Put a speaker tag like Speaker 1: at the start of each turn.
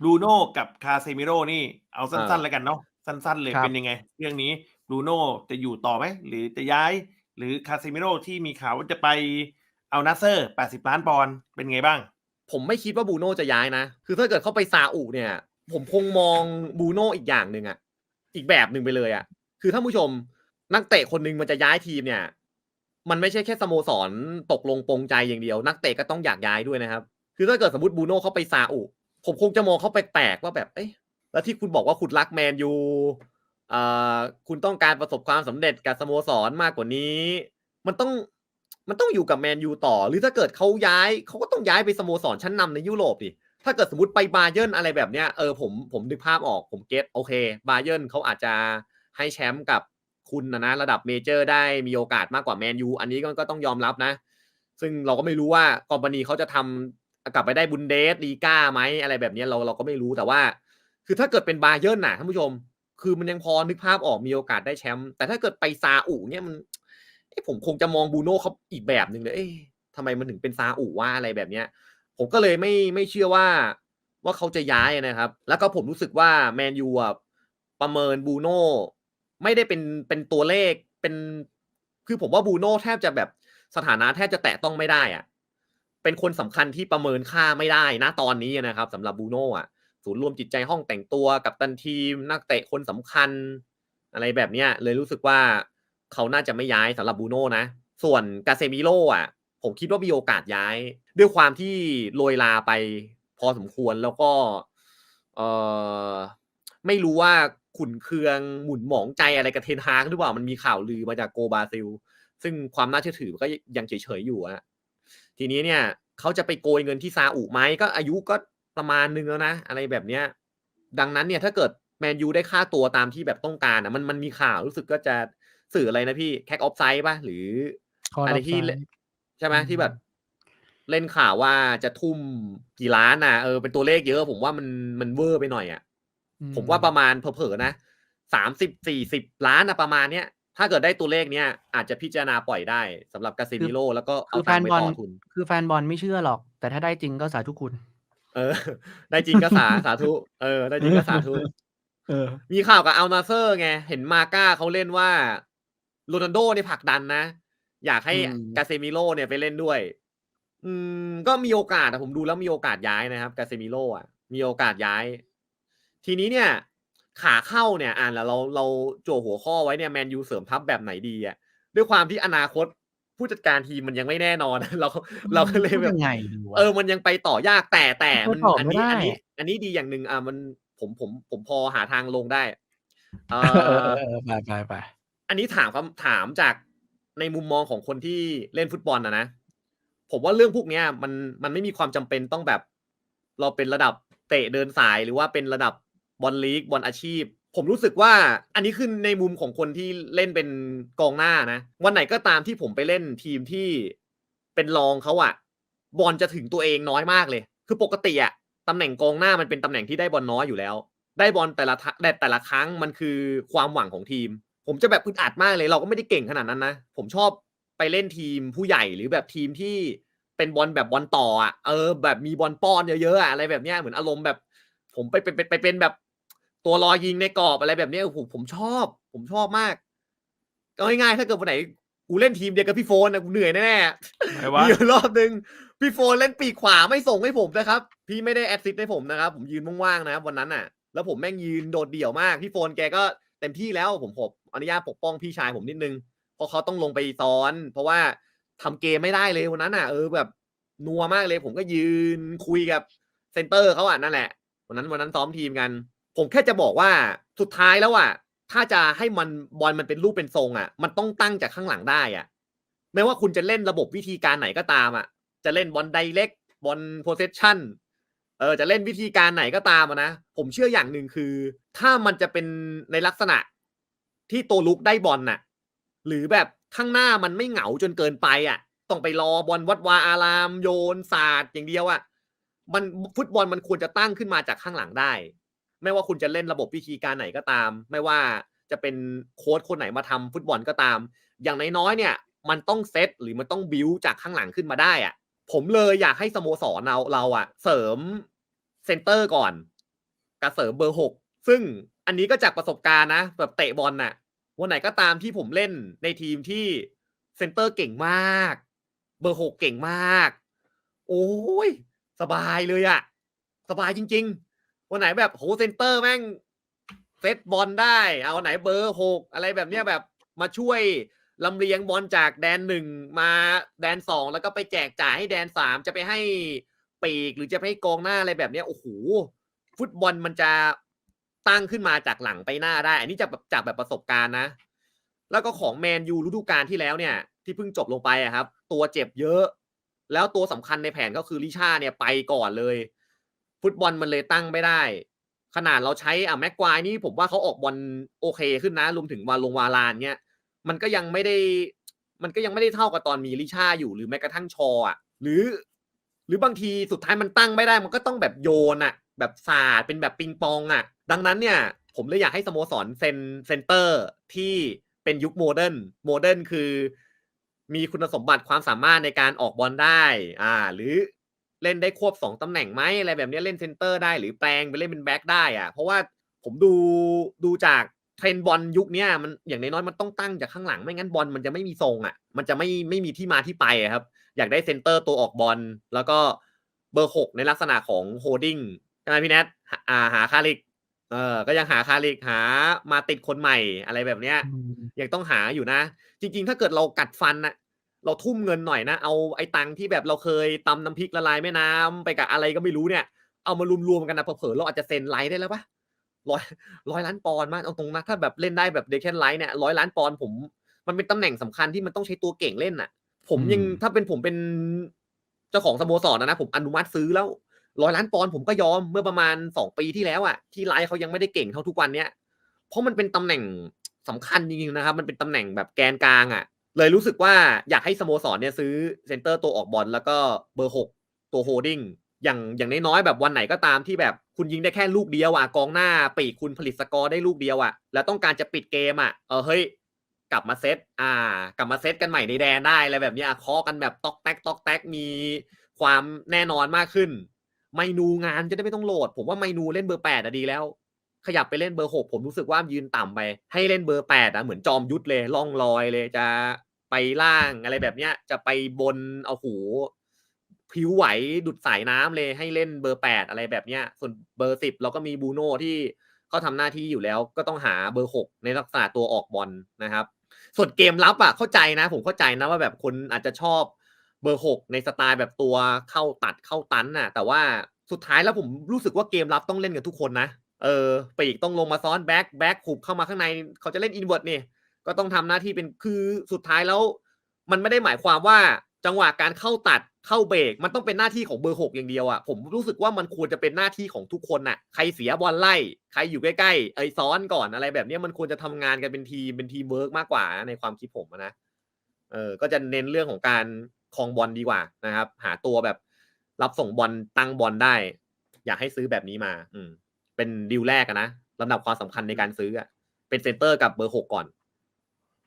Speaker 1: บรูโน่กับคาเซมิโร่นี่เอาสั้น
Speaker 2: อ่า
Speaker 1: ๆแล้วกันเนาะสั้น ๆ เลย
Speaker 3: ครับ
Speaker 1: เป็นยังไง เรื่องนี้บรูโน่จะอยู่ต่อไหมหรือจะย้าย หรือคาเซมิโร่ที่มีข่าวว่าจะไปเอานาเซอร์ 80 ล้านปอนด์เป็นไงบ้าง
Speaker 2: ผมไม่คิดว่าบูโน่จะย้ายนะ คือถ้าเกิดเขาไปซาอุเนี่ย ผมคงมองบูโน่อีกอย่างหนึ่งอะอีกแบบหนึ่งไปเลยอะคือถ้าผู้ชมนักเตะคนหนึ่งมันจะย้ายทีมเนี่ย มันไม่ใช่แค่สโมสรตกลงปรงใจอย่างเดียว นักเตะก็ต้องอยากย้ายด้วยนะครับ คือถ้าเกิดสมมติบูโน่เขาไปซาอุ ผมคงจะมองเขาแปลกๆว่าแบบ เอ๊ะแล้วที่คุณบอกว่าคุณรักแมนยูเอ่อคุณต้องการประสบความสำเร็จกับสโมสรมากกว่านี้ มันต้องมันต้องอยู่กับแมนยูต่อ หรือถ้าเกิดเขาย้ายเขาก็ต้องย้ายไปสโมสรชั้นนำในยุโรปดิถ้าเกิดสมมติไปบาเยิร์นอะไรแบบเนี้ยเออผมผมนึกภาพออกผมเก็ตโอเค บาเยิร์นเขาอาจจะให้แชมป์กับคุณนะนะระดับเมเจอร์ได้มีโอกาสมากกว่าแมนยูอันนี้ก็ต้องยอมรับนะ ซึ่งเราก็ไม่รู้ว่ากอมปานีเขาจะทำ กลับไปได้บุนเดสลีก้าไหมอะไรแบบนี้เราเราก็ไม่รู้แต่ว่า คือถ้าเกิดเป็นบาเยิร์นน่ะท่านผู้ชม คือมันยังพอนึกภาพออกมีโอกาสได้แชมป์แต่ถ้าเกิดไปซาอุเนี่ยมันเอ้ผมคงจะมองบูโน่เขาอีกแบบหนึ่งเลยเอ๊ะทำไมมันถึงเป็นซาอุว่าอะไรแบบเนี้ย ผมก็เลยไม่ไม่เชื่อว่าว่าเขาจะย้ายนะครับ แล้วก็ผมรู้สึกว่าแมนยูอะประเมินบูโน่ไม่ได้เป็นเป็นตัวเลขเป็น คือผมว่าบูโน่แทบจะแบบสถานะแทบจะแตะต้องไม่ได้อะ เป็นคนสำคัญที่ประเมินค่าไม่ได้นะตอนนี้นะครับสำหรับบูโน่อะศูนย์รวมจิตใจห้องแต่งตัวกับตันทีม นักเตะคนสำคัญ อะไรแบบเนี้ยเลยรู้สึกว่าเขาน่าจะไม่ย้ายสำหรับบูโน่นะ ส่วนกาเซมิโร่อะ ผมคิดว่ามีโอกาสย้าย ด้วยความที่โรยลาไปพอสมควรแล้วก็เออไม่รู้ว่าขุนเคืองหมุนหมองใจอะไรกับเทนฮากหรือเปล่ามันมีข่าวลือมาจากโกบาซิล ซึ่งความน่าเชื่อถือก็ยังเฉยๆอยู่อะ ทีนี้เนี่ยเขาจะไปโกยเงินที่ซาอุไหมก็อายุก็ประมาณนึงแล้วนะ อะไรแบบเนี้ยดังนั้นเนี่ยถ้าเกิดแมนยูได้ค่าตัวตามที่แบบต้องการอะมันมันมีข่าวรู้สึกก็จะสื่ออะไรนะพี่แคคออฟไซด์ป่ะหรือ
Speaker 3: Call
Speaker 2: อะไร
Speaker 3: of
Speaker 2: ที่
Speaker 3: Sight
Speaker 2: ใช่ไหม
Speaker 3: อืม
Speaker 2: ที่แบบเล่นข่าวว่าจะทุ่มกี่ล้านนะเออเป็นตัวเลขเยอะผมว่ามันมันเวอร์ไปหน่อยอะ
Speaker 3: อื
Speaker 2: ผมว่าประมาณเผลอๆนะสามสิบสี่สิบล้านนะประมาณเนี้ย ถ้าเกิดได้ตัวเลขเนี้ยอาจจะพิจารณาปล่อยได้สำหรับกาเซมิโร่แล้วก็
Speaker 3: คื
Speaker 2: เอา
Speaker 3: อแฟ
Speaker 2: ตัง
Speaker 3: น
Speaker 2: ค์ไป
Speaker 3: บอล
Speaker 2: ต่อทุน
Speaker 3: คือแฟนบอลไม่เชื่อหรอก แต่ถ้าได้จริงก็สาธุคุณ
Speaker 2: เออ ได้จริงก็สาสาธุ เออ ได้จริงก็สาธุ
Speaker 3: เออ
Speaker 2: มีข่าวกับอัลนาเซอร์ไง เห็นมาก้าเขาเล่นว่าโรนัลโดเนี่ยผลักดันนะ อยากให้
Speaker 3: อืม
Speaker 2: กาเซมิโร่เนี่ยไปเล่นด้วย อืม ก็มีโอกาสอะผมดูแล้วมีโอกาสย้ายนะครับ กาเซมิโร่อะมีโอกาสย้าย ทีนี้เนี่ย ขาเข้าเนี่ยอ่านแล้วเราเราโจหัวข้อไว้เนี่ยแมนยูเสริมทัพแบบไหนดีอะด้วยความที่อนาคตผู้จัดการทีมมันยังไม่แน่นอน เราเราก็เลยแบบ
Speaker 3: ยังไงดีวะ
Speaker 2: เออมันยังไปต่อยากแต่แต่มัน
Speaker 3: ตอบ
Speaker 2: อัน
Speaker 3: ไม่
Speaker 2: นี้
Speaker 3: ได้
Speaker 2: อันนี้ อันนี้ดีอย่างหนึ่งอะมันผมผมผมพอหาทางลงได้เอ
Speaker 3: เออ
Speaker 2: อ
Speaker 3: เออไปไปไป
Speaker 2: อันนี้ถามคำถามจากในมุมมองของคนที่เล่นฟุตบอลนะนะผมว่าเรื่องพวกเนี้ยมันมันไม่มีความจำเป็นต้องแบบ เราเป็นระดับเตะเดินสายหรือว่าเป็นระดับ บอลลีกบอลอาชีพ ผมรู้สึกว่าอันนี้คือในมุมของคนที่เล่นเป็นกองหน้านะ วันไหนก็ตามที่ผมไปเล่นทีมที่เป็นรองเขาอะบอลจะถึงตัวเองน้อยมากเลย คือปกติอะตำแหน่งกองหน้ามันเป็นตำแหน่งที่ได้บอลน้อยอยู่แล้ว ได้บอลแต่ละทะแต่แต่ละครั้งมันคือความหวังของทีม ผมจะแบบอึดอัดมากเลย เราก็ไม่ได้เก่งขนาดนั้นนะ ผมชอบไปเล่นทีมผู้ใหญ่หรือแบบทีมที่เป็นบอลแบบบอลต่ออะเออ แบบมีบอลป้อนเยอะๆอะอะไรแบบเนี้ยเหมือนอารมณ์แบบ ผมไปเป็นไปเป็นแบบ ตัวรอยิงในกรอบอะไรแบบเนี้ยผมผมชอบ ผมชอบมากก็ง่ายๆถ้าเกิดวันไหนกูเล่นทีมเดียวกับพี่โฟนนะกูเหนื่อยแน่ๆ
Speaker 1: ไหนวะ
Speaker 2: มีอยู่รอบหนึ่งพี่โฟนเล่นปีกขวาไม่ส่งให้ผมนะครับ พี่ไม่ได้แอดซิสต์ให้ผมนะครับ ผมยืนว่างๆนะครับวันนั้นน่ะ แล้วผมแม่งยืนโดดเดี่ยวมาก พี่โฟนแกก็เต็มที่แล้วผมผมอนุญาตปกป้องพี่ชายผมนิดนึงเพราะเขาต้องลงไปซ้อน เพราะว่าทำเกมไม่ได้เลยวันนั้นน่ะเออแบบนัวมากเลย ผมก็ยืนคุยกับเซนเตอร์เขาอะนั่นแหละวันนั้นวันนั้นซ้อมทีมกัน ผมแค่จะบอกว่าสุดท้ายแล้วอะถ้าจะให้มันบอลมันเป็นรูปเป็นทรงอะ มันต้องตั้งจากข้างหลังได้อะไม่ว่าคุณจะเล่นระบบวิธีการไหนก็ตามอะ จะเล่นบอลไดเ c กบอลโพเซชันเออจะเล่นวิธีการไหนก็ตามนะ ผมเชื่ออย่างหนึ่งคือ ถ้ามันจะเป็นในลักษณะที่ตัวลุกได้บอลน่ะ หรือแบบข้างหน้ามันไม่เหงาจนเกินไปอะ ต้องไปรอบอลวัดวาอารามโยนศาสตร์อย่างเดียวอะมันฟุตบอลมันควรจะตั้งขึ้นมาจากข้างหลังได้ ไม่ว่าคุณจะเล่นระบบวิธีการไหนก็ตาม ไม่ว่าจะเป็นโค้ชคนไหนมาทำฟุตบอลก็ตาม อย่างน้อยๆเนี่ย มันต้องเซตหรือมันต้องบิวจากข้างหลังขึ้นมาได้อะผมเลยอยากให้สโมสรเราเราอะเสริมเซนเตอร์ก่อนกระเสริมเบอร์หกซึ่งอันนี้ก็จากประสบการณ์นะแบบเตะบอลน่ะวันไหนก็ตามที่ผมเล่นในทีมที่เซนเตอร์เก่งมาก เบอร์หกเก่งมาก โอ้ย สบายเลยอะสบายจริง ๆ วันไหนแบบโหเซนเตอร์แม่งเซตบอลได้ เอาไหนเบอร์หกอะไรแบบเนี้ยแบบมาช่วยลำเลียงบอลจากแดนหนึ่งมาแดนสองแล้วก็ไปแจกจ่ายให้แดนสามจะไปให้ปีกหรือจะไปให้กองหน้าอะไรแบบเนี้ยโอ้โหฟุตบอลมันจะตั้งขึ้นมาจากหลังไปหน้าได้ อันนี้จากแบบจากแบบประสบการณ์นะ แล้วก็ของแมนยูฤดูกาลที่แล้วเนี่ย ที่เพิ่งจบลงไปอะครับ ตัวเจ็บเยอะ แล้วตัวสำคัญในแผนก็คือลิชาเนี่ยไปก่อนเลย ฟุตบอลมันเลยตั้งไม่ได้ ขนาดเราใช้อะแม็กควายนี่ผมว่าเขาออกบอลโอเคขึ้นนะรวมถึงวาลงวาลานเนี่ยมันก็ยังไม่ได้ มันก็ยังไม่ได้เท่ากับตอนมีลิชาอยู่หรือแม้กระทั่งชออะหรือ หรือบางทีสุดท้ายมันตั้งไม่ได้ มันก็ต้องแบบโยนอะ แบบสาดเป็นแบบปิงปองอะ ดังนั้นเนี่ย ผมเลยอยากให้สโมสรเซนเซนเตอร์ที่เป็นยุคโมเดิร์นโมเดิร์นคือมีคุณสมบัติความสามารถในการออกบอลได้ อ่า หรือ เล่นได้ควบสองตำแหน่งไหมอะไรแบบนี้เล่นเซนเตอร์ได้หรือแปลงไปเล่นเป็นแบ็คได้อะเพราะว่าผมดูดูจากเทรนด์บอลยุคเนี้ยมันอย่างน้อยๆมันต้องตั้งจากข้างหลังไม่งั้นบอลมันจะไม่มีทรงอะ มันจะไม่ไม่มีที่มาที่ไปอะครับ อยากได้เซนเตอร์ตัวออกบอลแล้วก็เบอร์หกในลักษณะของโฮดดิ้งใช่ไหมพี่แนทหาอ่าหาคาริกเออก็ยังหาคาริกหามาติดคนใหม่อะไรแบบเนี้ย
Speaker 3: อืม
Speaker 2: ยังต้องหาอยู่นะ จริง ๆ ถ้าเกิดเรากัดฟันนะ เราทุ่มเงินหน่อยนะ เอาไอ้ตังค์ที่แบบเราเคยตำน้ำพริกละลายแม่น้ำไปกับอะไรก็ไม่รู้เนี่ย เอามารวมๆกันนะเผลอๆเราอาจจะเซ็นไลท์ได้แล้วปะร้อยร้อยล้านปอนด์มากเอาตรงนะถ้าแบบเล่นได้แบบเดค n นไลท์เนี่ยร้อยล้านปอนด์ผม มันเป็นตำแหน่งสำคัญที่มันต้องใช้ตัวเก่งเล่นน่ะ ผมยังถ้าเป็นผมเป็นเจ้าของสโมสรนะนะผมอนุมัติซื้อแล้วร้อยล้านปอนด์ผมก็ยอมเมื่อประมาณสองปีที่แล้วอะที่ไลท์เขายังไม่ได้เก่งเท่าทุกวันเนี้ยเพราะมันเป็นตำแหน่งสำคัญจริงๆนะครับ มันเป็นตำแหน่งแบบแกนกลางอะ่ะ เลยรู้สึกว่าอยากให้สโมสรเนี่ยซื้อเซนเตอร์ตัวออกบอลแล้วก็เบอร์หกตัวโฮดดิ้งอย่างอย่างน้อยๆแบบวันไหนก็ตามที่แบบคุณยิงได้แค่ลูกเดียวอะกองหน้าปีกคุณผลิตสกอร์ได้ลูกเดียวอะแล้วต้องการจะปิดเกมอะเออเฮ้ยกลับมาเซตอ่า กลับมาเซตกันใหม่ในแดนได้อะไรแบบนี้ยเคาะกันแบบตอกแตกตอกแตกมีความแน่นอนมากขึ้น ไมนูงานจะได้ไม่ต้องโหลด ผมว่าไมนูเล่นเบอร์แปดอะดีแล้ว ขยับไปเล่นเบอร์หกผมรู้สึกว่ายืนต่ำไป ให้เล่นเบอร์แปดอะเหมือนจอมยุทธเลยล่องลอยเลยจะ ไปล่างอะไรแบบเนี้ย จะไปบนเอาหูผิวไหวดุดสายน้ำเลยให้เล่นเบอร์แปดอะไรแบบเนี้ย ส่วนเบอร์สิบเราก็มีบูโน่ที่เขาทำหน้าที่อยู่แล้ว ก็ต้องหาเบอร์หกในลักษณะตัวออกบอลนะครับ ส่วนเกมรับอะเข้าใจนะ ผมเข้าใจนะว่าแบบคนอาจจะชอบเบอร์หกในสไตล์แบบตัวเข้าตัดเข้าตันน่ะ แต่ว่าสุดท้ายแล้วผมรู้สึกว่าเกมรับต้องเล่นกันทุกคนนะเออปีกต้องลงมาซ้อนแบ็คแบ็คขุบเข้ามาข้างในเขาจะเล่นอินเวอร์ตนี่ ก็ต้องทำหน้าที่เป็นคือสุดท้ายแล้ว มันไม่ได้หมายความว่าจังหวะการเข้าตัดเข้าเบรกมันต้องเป็นหน้าที่ของเบอร์หกอย่างเดียวอะ่ะผมรู้สึกว่ามันควรจะเป็นหน้าที่ของทุกคนน่ะ ใครเสียบอลไล่ ใครอยู่ใกล้ๆไอ้ซ้อนก่อนอะไรแบบนี้มันควรจะทำงานกันเป็นทีมเป็นทีมเวิร์กมากกว่านะในความคิดผมนะเออก็จะเน้นเรื่องของการคลองบอลดีกว่านะครับ หาตัวแบบรับส่งบอลตั้งบอลได้ อยากให้ซื้อแบบนี้มา อืมเป็นดีลแรกนะลำดับความสำคัญในการซื้ออะเป็นเซนเตอร์กับเบอร์หกก่อน